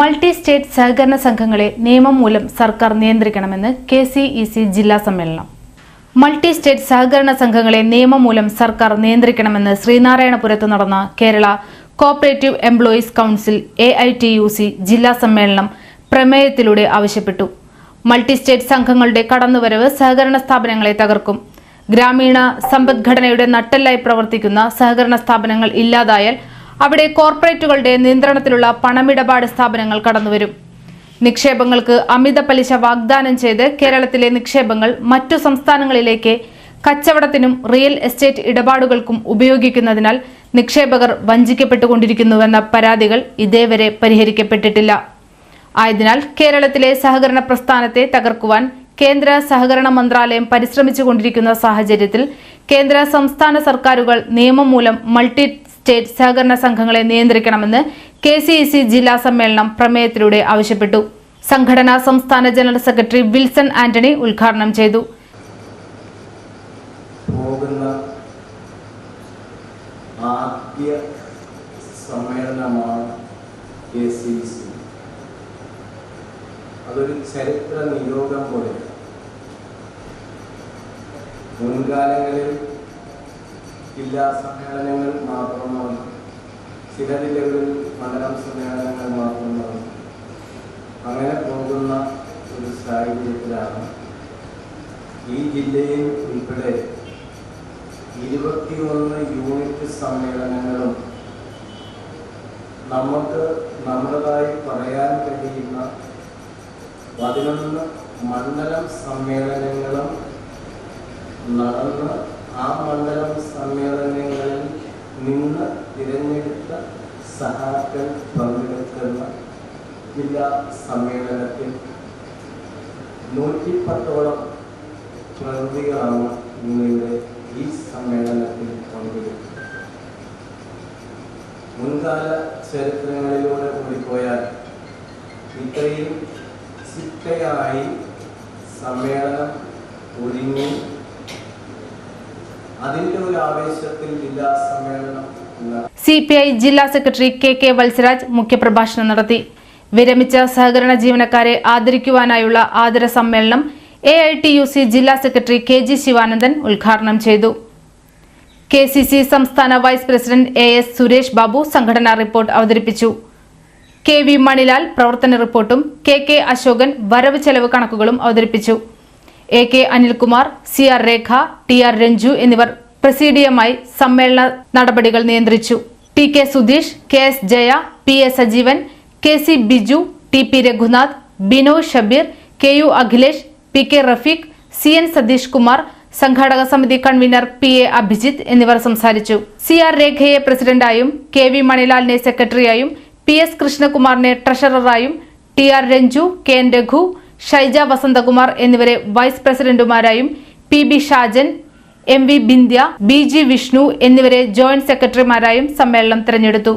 Multi state സഹകരണ സംഘങ്ങളെ നിയമം മൂലം സർക്കാർ നിയന്ത്രിക്കണമെന്ന് കെ സി ഇ സി ജില്ലാ സമ്മേളനം. മൾട്ടി സ്റ്റേറ്റ് സഹകരണ സംഘങ്ങളെ നിയമം മൂലം സർക്കാർ നിയന്ത്രിക്കണമെന്ന് ശ്രീനാരായണപുരത്ത് നടന്ന Kerala cooperative employees council A I T U C ജില്ലാ സമ്മേളനം പ്രമേയത്തിലൂടെ ആവശ്യപ്പെട്ടു. മൾട്ടി സ്റ്റേറ്റ് സംഘങ്ങളുടെ കടന്നുവരവ് സഹകരണ സ്ഥാപനങ്ങളെ തകർക്കും. ഗ്രാമീണ സമ്പദ്ഘടനയുടെ നട്ടെല്ലായി പ്രവർത്തിക്കുന്ന സഹകരണ സ്ഥാപനങ്ങൾ ഇല്ലാതായാൽ അവിടെ കോർപ്പറേറ്റുകളുടെ നിയന്ത്രണത്തിലുള്ള പണമിടപാട് സ്ഥാപനങ്ങൾ കടന്നുവരും. നിക്ഷേപങ്ങൾക്ക് അമിത പലിശ വാഗ്ദാനം ചെയ്ത് കേരളത്തിലെ നിക്ഷേപങ്ങൾ മറ്റു സംസ്ഥാനങ്ങളിലേക്ക് കച്ചവടത്തിനും റിയൽ എസ്റ്റേറ്റ് ഇടപാടുകൾക്കും ഉപയോഗിക്കുന്നതിനാൽ നിക്ഷേപകർ വഞ്ചിക്കപ്പെട്ടുകൊണ്ടിരിക്കുന്നുവെന്ന പരാതികൾ ഇതേവരെ പരിഹരിക്കപ്പെട്ടിട്ടില്ല. ആയതിനാൽ കേരളത്തിലെ സഹകരണ പ്രസ്ഥാനത്തെ തകർക്കുവാൻ കേന്ദ്ര സഹകരണ മന്ത്രാലയം പരിശ്രമിച്ചുകൊണ്ടിരിക്കുന്ന സാഹചര്യത്തിൽ കേന്ദ്ര സംസ്ഥാന സർക്കാരുകൾ നിയമം മൂലം മൾട്ടി സ്റ്റേറ്റ് സഹകരണ സംഘങ്ങളെ നിയന്ത്രിക്കണമെന്ന് കെ ജില്ലാ സമ്മേളനം പ്രമേയത്തിലൂടെ ആവശ്യപ്പെട്ടു. സംഘടന സംസ്ഥാന ജനറൽ സെക്രട്ടറി വിൽസൺ ആന്റണി ഉദ്ഘാടനം ചെയ്തു. പോകുന്ന സമ്മേളനമാണ് അതൊരു ചരിത്ര നിയോഗം പോലെ. മുൻകാലങ്ങളിൽ ജില്ലാ സമ്മേളനങ്ങൾ മാത്രമാണ്. ചില ജില്ലകളിൽ മണ്ഡലം സമ്മേളനങ്ങൾ മാത്രമാണ്. അങ്ങനെ പോകുന്ന ഒരു സാഹചര്യത്തിലാണ് ഈ ജില്ലയിൽ ഉൾപ്പെടെ ഇരുപത്തിയൊന്ന് യൂണിറ്റ് സമ്മേളനങ്ങളും നമുക്ക് നമ്മുടേതായി പറയാൻ കഴിയുന്ന പതിനൊന്ന് മണ്ഡലം സമ്മേളനങ്ങളും നടന്ന് ആ മണ്ഡലം സഹാക്കൾ പങ്കെടുക്കുന്ന ജില്ലാ സമ്മേളനത്തിൽ നൂറ്റിപ്പത്തോളം പ്രതികളാണ് ഇന്നിവിടെ ഈ സമ്മേളനത്തിൽ പങ്കെടുക്കുന്നത്. മുൻകാല ചരിത്രങ്ങളിലൂടെ കൂടിപ്പോയാൽ ഇത്രയും ചിട്ടയായി സമ്മേളനം ഒരുങ്ങി. അതിന്റെ ഒരു ആവേശത്തിൽ ജില്ലാ സമ്മേളനം സി പി ഐ ജില്ലാ സെക്രട്ടറി കെ കെ വത്സരാജ് മുഖ്യപ്രഭാഷണം നടത്തി. വിരമിച്ച സഹകരണ ജീവനക്കാരെ ആദരിക്കുവാനായുള്ള ആദര സമ്മേളനം A I T U C ജില്ലാ സെക്രട്ടറി കെ ജി ശിവാനന്ദൻ ഉദ്ഘാടനം ചെയ്തു. കെ സി സി സംസ്ഥാന vice president A S Suresh Babu സംഘടനാ റിപ്പോർട്ട് അവതരിപ്പിച്ചു. കെ വി മണിലാൽ പ്രവർത്തന റിപ്പോർട്ടും കെ കെ അശോകൻ വരവ് ചെലവ് കണക്കുകളും അവതരിപ്പിച്ചു. A K Anilkumar C R Rekha T R Ranju എന്നിവർ പ്രസിഡിയമായി സമ്മേളന നടപടികൾ നിയന്ത്രിച്ചു. T K Sudheesh K S Jaya P A Sajeevan K C Biju T P Raghunath Binoy Shabeer K U Akhilesh P K Rafeeq C N Satheesh Kumar സംഘാടക സമിതി convener P A Abhijith എന്നിവർ സംസാരിച്ചു. C R രേഖയെ പ്രസിഡന്റായും K V മണിലാലിനെ സെക്രട്ടറിയായും P S കൃഷ്ണകുമാറിനെ ട്രഷററായും T R Ranju K N Raghu Shyja Vasanthakumar എന്നിവരെ vice പ്രസിഡന്റുമാരായും P B Shajan M V Bindya B G Vishnu എന്നിവരെ ജോയിന്റ് സെക്രട്ടറിമാരായും സമ്മേളനം തെരഞ്ഞെടുത്തു.